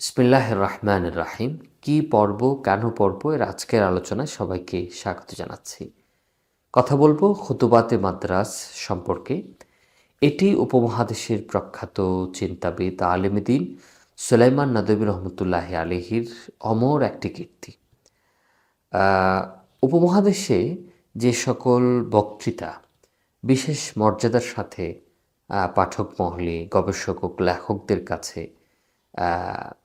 বিসমিল্লাহ রহমান রাহিম। কি পর্ব, কেন পর্ব, এর আজকের আলোচনায় সবাইকে স্বাগত জানাচ্ছি। কথা বলব খুতুবাতে মাদ্রাস সম্পর্কে। এটি উপমহাদেশের প্রখ্যাত চিন্তাবিদ আলেমদিন সুলাইমান নদবী রহমতুল্লাহ আলহির অমর একটি কীর্তি। উপমহাদেশে যে সকল বক্তৃতা, বিশেষ মর্যাদার সাথে পাঠক মহলে, গবেষক ও লেখকদের কাছে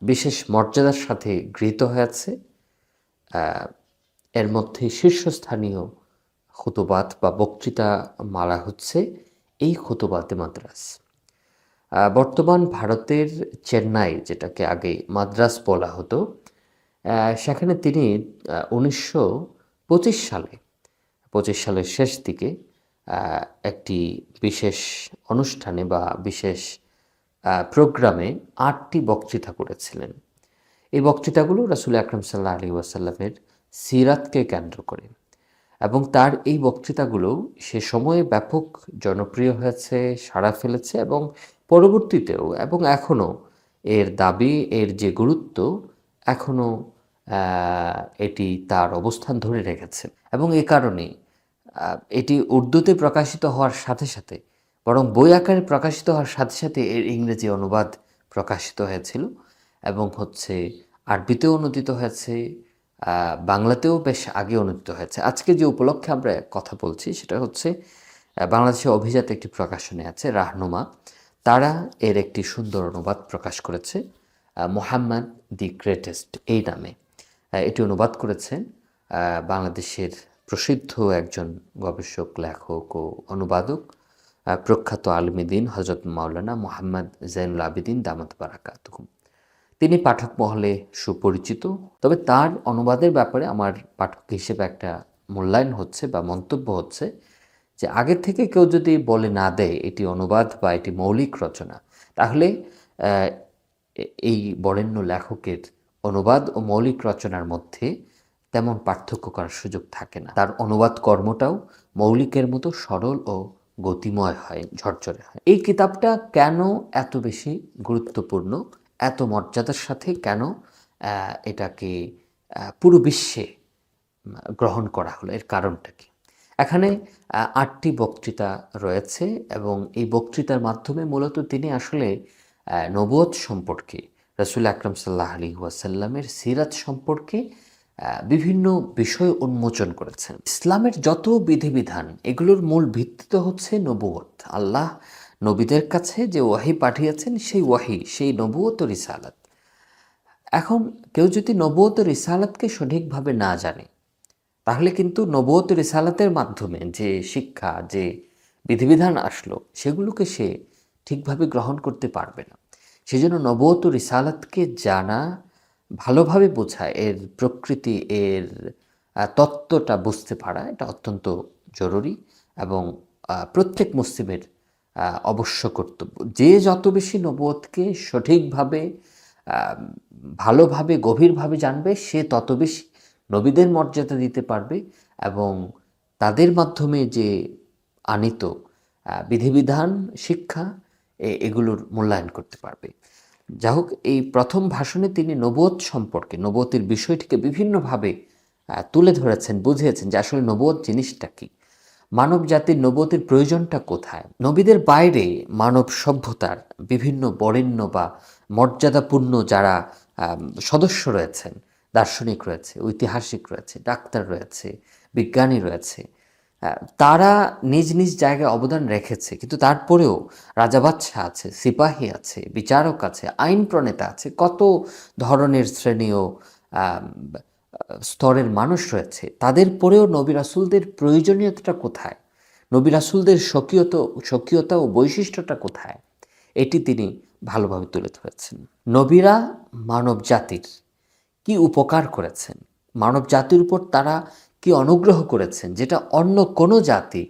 বিশেষ মর্যাদার সাথে গৃহীত হয়েছে। এর মধ্যে শীর্ষস্থানীয় খুতুবাত বা বক্তৃতা মালা হচ্ছে এই খুতুবাতে মাদ্রাস। বর্তমান ভারতের চেন্নাই, যেটাকে আগে মাদ্রাস বলা হতো সেখানে তিনি উনিশশো পঁচিশ সালে, পঁচিশ সালের শেষ দিকে একটি বিশেষ অনুষ্ঠানে বা বিশেষ প্রোগ্রামে আটটি বক্তৃতা করেছিলেন। এই বক্তৃতাগুলো রাসুল আকরম সাল্লাহ আলী ওয়াসাল্লামের সিরাতকে কেন্দ্র করে এবং তার এই বক্তৃতাগুলো সে সময়ে ব্যাপক জনপ্রিয় হয়েছে, সাড়া ফেলেছে এবং পরবর্তীতেও এবং এখনও এর দাবি, এর যে গুরুত্ব এখনও এটি তার অবস্থান ধরে রেখেছে। এবং এ কারণে এটি উর্দুতে প্রকাশিত হওয়ার সাথে সাথে বরং বই আকারে প্রকাশিত হওয়ার সাথে সাথে এর ইংরেজি অনুবাদ প্রকাশিত হয়েছিল এবং হচ্ছে আরবিতেও অনুদিত হয়েছে বাংলাতেও বেশ আগে অনুদিত হয়েছে। আজকে যে উপলক্ষে আমরা কথা বলছি সেটা হচ্ছে আহ, বাংলাদেশের অভিজাত একটি প্রকাশনে আছে রাহনুমা। তারা এর একটি সুন্দর অনুবাদ প্রকাশ করেছে মোহাম্মদ দি গ্রেটেস্ট এই নামে। এটি অনুবাদ করেছেন বাংলাদেশের প্রসিদ্ধ একজন গবেষক লেখক ও অনুবাদক প্রখ্যাত আলমীদিন হজরত মাওলানা মোহাম্মদ জৈনুল আবিদিন দামাত বারাকাতুহুম তিনি পাঠক মহলে সুপরিচিত, তবে তার অনুবাদের ব্যাপারে আমার পাঠক হিসেবে একটা মূল্যায়ন হচ্ছে বা মন্তব্য হচ্ছে যে আগে থেকে কেউ যদি বলে না দেয় এটি অনুবাদ বা এটি মৌলিক রচনা, তাহলে এই বরেণ্য লেখকের অনুবাদ ও মৌলিক রচনার মধ্যে তেমন পার্থক্য করার সুযোগ থাকে না। তার অনুবাদ কর্মটাও মৌলিকের মতো সরল ও গতিময় হয়, ঝরঝরে হয়। এই কিতাবটা কেন এত বেশি গুরুত্বপূর্ণ, এত মর্যাদার সাথে কেন এটাকে পুরো বিশ্বে গ্রহণ করা হলো? এর কারণটা কি? এখানে আটটি বক্তৃতা রয়েছে এবং এই বক্তৃতার মাধ্যমে মূলত তিনি আসলে নবুয়ত সম্পর্কে, রসুল আকরম সাল্লাহ আলী ওয়াসাল্লামের সিরাত সম্পর্কে বিভিন্ন বিষয় উন্মোচন করেছেন। ইসলামের যত বিধিবিধান, এগুলোর মূল ভিত্তি তো হচ্ছে নবুয়ত আল্লাহ নবীদের কাছে যে ওয়াহি পাঠিয়েছেন, সেই ওয়াহি, সেই নবুয়ত রিসালাত। এখন কেউ যদি নবুয়ত রিসালাতকে সঠিকভাবে না জানে, তাহলে কিন্তু নবুয়ত রিসালাতের মাধ্যমে যে শিক্ষা, যে বিধিবিধান আসলো, সেগুলোকে সে ঠিকভাবে গ্রহণ করতে পারবে না। সেজন্য নবুয়ত রিসালাতকে জানা ভালোভাবে বোঝা এর প্রকৃতি, এর তত্ত্বটা বুঝতে পারা, এটা অত্যন্ত জরুরি এবং প্রত্যেক মুসলিমের অবশ্য কর্তব্য। যে যত বেশি নবুয়তকে সঠিকভাবে ভালোভাবে, গভীরভাবে জানবে, সে তত বেশি নবীদের মর্যাদা দিতে পারবে এবং তাদের মাধ্যমে যে আনিত বিধিবিধান, শিক্ষা এগুলোর মূল্যায়ন করতে পারবে। যা হোক এই প্রথম ভাষণে তিনি নবোধ সম্পর্কে নবতের বিষয়টিকে বিভিন্নভাবে তুলে ধরেছেন, বুঝিয়েছেন যে আসলে নবোধ জিনিসটা কি। মানব জাতির নবতের প্রয়োজনটা কোথায়? নবীদের বাইরে মানব সভ্যতার বিভিন্ন বরেণ্য বা মর্যাদাপূর্ণ যারা সদস্য রয়েছেন, দার্শনিক রয়েছে, ঐতিহাসিক রয়েছে, ডাক্তার রয়েছে, বিজ্ঞানী রয়েছে তারা নিজ নিজ জায়গায় অবদান রেখেছে, কিন্তু তারপরেও রাজা বাদশাহ আছে, সিপাহী আছে, বিচারক আছে, আইন প্রণেতা আছে, কত ধরনের শ্রেণীয় স্তরের মানুষ রয়েছে, তাদের পরেও নবী রাসুলদের প্রয়োজনীয়তাটা কোথায়? নবী রাসুলদের স্বকীয়ত, স্বকীয়তা ও বৈশিষ্ট্যটা কোথায়? এটি তিনি ভালোভাবে তুলে ধরেছেন। নবীরা মানব জাতির কি উপকার করেছেন? মানব জাতির উপর তারা কি অনুগ্রহ করেছেন? যেটা অন্য কোনো জাতি,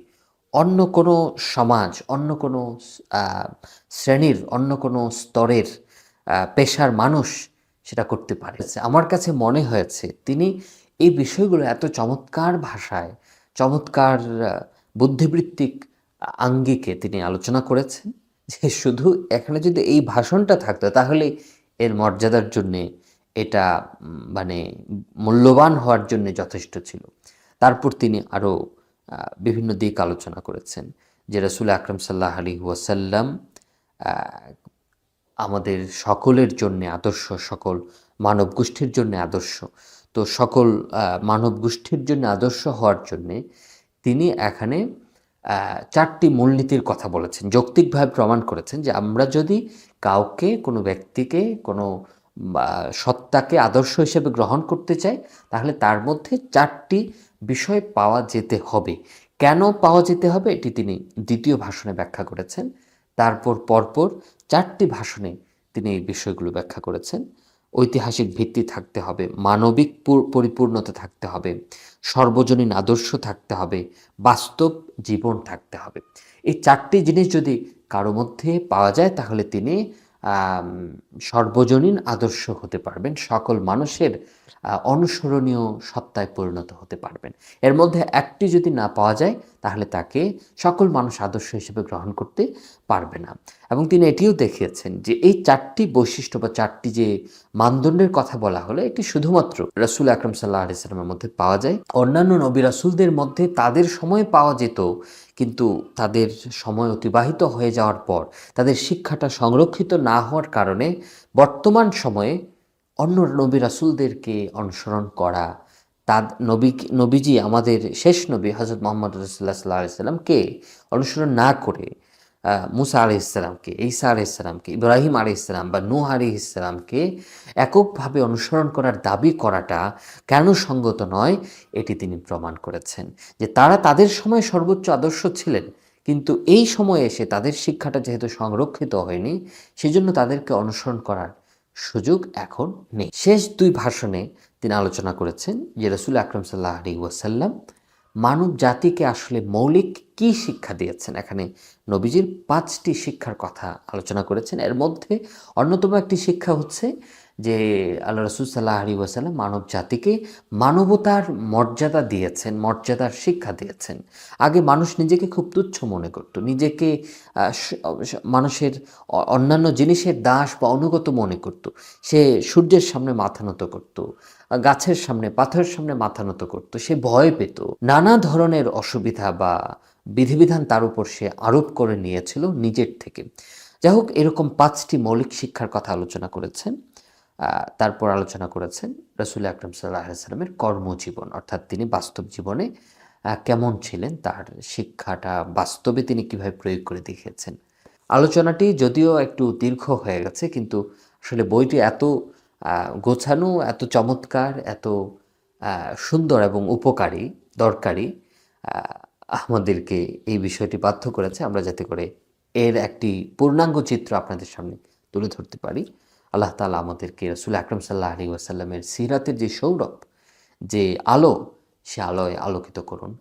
অন্য কোনো সমাজ, অন্য কোনো শ্রেণির, অন্য কোনো স্তরের পেশার মানুষ সেটা করতে পারে। আমার কাছে মনে হয়েছে তিনি এই বিষয়গুলো এত চমৎকার ভাষায়, চমৎকার বুদ্ধিবৃত্তিক আঙ্গিকে তিনি আলোচনা করেছেন যে শুধু এখানে যদি এই ভাষণটা থাকতো তাহলে এর মর্যাদার জন্যে এটা মানে মূল্যবান হওয়ার জন্য যথেষ্ট ছিল। তারপর তিনি আরও বিভিন্ন দিক আলোচনা করেছেন। যে রসুল আকরম সাল্লাহ আলী ওয়াসাল্লাম আমাদের সকলের জন্য আদর্শ, সকল মানব গোষ্ঠীর জন্য আদর্শ। তো সকল মানব গোষ্ঠীর জন্য আদর্শ হওয়ার জন্যে তিনি এখানে চারটি মূলনীতির কথা বলেছেন। যৌক্তিকভাবে প্রমাণ করেছেন যে আমরা যদি কাউকে, কোনো ব্যক্তিকে, কোনো সত্তাকে আদর্শ হিসেবে গ্রহণ করতে চাই, তাহলে তার মধ্যে চারটি বিষয় পাওয়া যেতে হবে। কেন পাওয়া যেতে হবে এটি তিনি দ্বিতীয় ভাষণে ব্যাখ্যা করেছেন। তারপর পরপর চারটি ভাষণে তিনি এই বিষয়গুলো ব্যাখ্যা করেছেন। ঐতিহাসিক ভিত্তি থাকতে হবে, মানবিক পরিপূর্ণতা থাকতে হবে, সর্বজনীন আদর্শ থাকতে হবে, বাস্তব জীবন থাকতে হবে। এই চারটি জিনিস যদি কারও মধ্যে পাওয়া যায় তাহলে তিনি সর্বজনীন আদর্শ হতে পারবেন। সকল মানুষের অনুসরণীয় সত্তায় পরিণত হতে পারবেন। এর মধ্যে একটি যদি না পাওয়া যায়, তাহলে তাকে সকল মানুষ আদর্শ হিসেবে গ্রহণ করতে পারবে না। এবং তিনি এটিও দেখিয়েছেন যে এই চারটি বৈশিষ্ট্য বা চারটি যে মানদণ্ডের কথা বলা হলো, এটি শুধুমাত্র রসুল আকরম সাল্লাহ আলিয়াল্লামের মধ্যে পাওয়া যায়। অন্যান্য নবী রাসুলদের মধ্যে তাদের সময় পাওয়া যেত, কিন্তু তাদের সময় অতিবাহিত হয়ে যাওয়ার পর, তাদের শিক্ষাটা সংরক্ষিত না হওয়ার কারণে বর্তমান সময়ে অন্য নবী রাসুলদেরকে অনুসরণ করা তা নবী, নবীজি আমাদের শেষ নবী হজরত মোহাম্মদ রসুল্লাহ সাল্লাহ আলাইসাল্লামকে অনুসরণ না করে মুসা আলি ইসলামকে ঈসা আলি ইসলামকে ইব্রাহিম আলি ইসলাম বা নূহ আলি ইসলামকে এককভাবে অনুসরণ করার দাবি করাটা কেন সঙ্গত নয় এটি তিনি প্রমাণ করেছেন যে তারা তাদের সময় সর্বোচ্চ আদর্শ ছিলেন। কিন্তু এই সময়ে এসে তাদের শিক্ষাটা যেহেতু সংরক্ষিত হয়নি, সেজন্য তাদেরকে অনুসরণ করার সুযোগ এখন নেই। শেষ দুই ভাষণে তিনি আলোচনা করেছেন যে রসুল আকরম সাল্লাহ আলী ওয়াসাল্লাম মানব জাতিকে আসলে মৌলিক কি শিক্ষা দিয়েছেন? এখানে নবীজির পাঁচটি শিক্ষার কথা আলোচনা করেছেন। এর মধ্যে অন্যতম একটি শিক্ষা হচ্ছে যে আল্লাহ রসুল সাল্লাহ আলী ওয়াসাল্লাম মানব জাতিকে মানবতার মর্যাদা দিয়েছেন, মর্যাদার শিক্ষা দিয়েছেন। আগে মানুষ নিজেকে খুব তুচ্ছ মনে করত। নিজেকে মানুষের অন্যান্য জিনিসের দাস বা অনুগত মনে করত। সে সূর্যের সামনে মাথা নত করত। গাছের সামনে, পাথরের সামনে মাথা নত করত। সে ভয় পেত। নানা ধরনের অসুবিধা বা বিধিবিধান তার উপর সে আরোপ করে নিয়েছিল নিজের থেকে। যাই হোক, এরকম পাঁচটি মৌলিক শিক্ষার কথা আলোচনা করেছেন তারপর আলোচনা করেছেন রসুল আকরম সাল্লাহ সাল্লামের কর্মজীবন। অর্থাৎ তিনি বাস্তব জীবনে কেমন ছিলেন, তার শিক্ষাটা বাস্তবে তিনি কীভাবে প্রয়োগ করে দেখিয়েছেন। আলোচনাটি যদিও একটু দীর্ঘ হয়ে গেছে, কিন্তু আসলে বইটি এত গোছানো, এত চমৎকার, এত সুন্দর এবং উপকারী, দরকারি আমাদেরকে এই বিষয়টি বাধ্য করেছে। আমরা যাতে করে এর একটি পূর্ণাঙ্গ চিত্র আপনাদের সামনে তুলে ধরতে পারি। আল্লাহ তালা আমাদেরকে রসুল আকরম সাল্লাহ আলী ওয়াসাল্লামের সিরাতের যে সৌরভ, যে আলো, সে আলোয় আলোকিত করুন।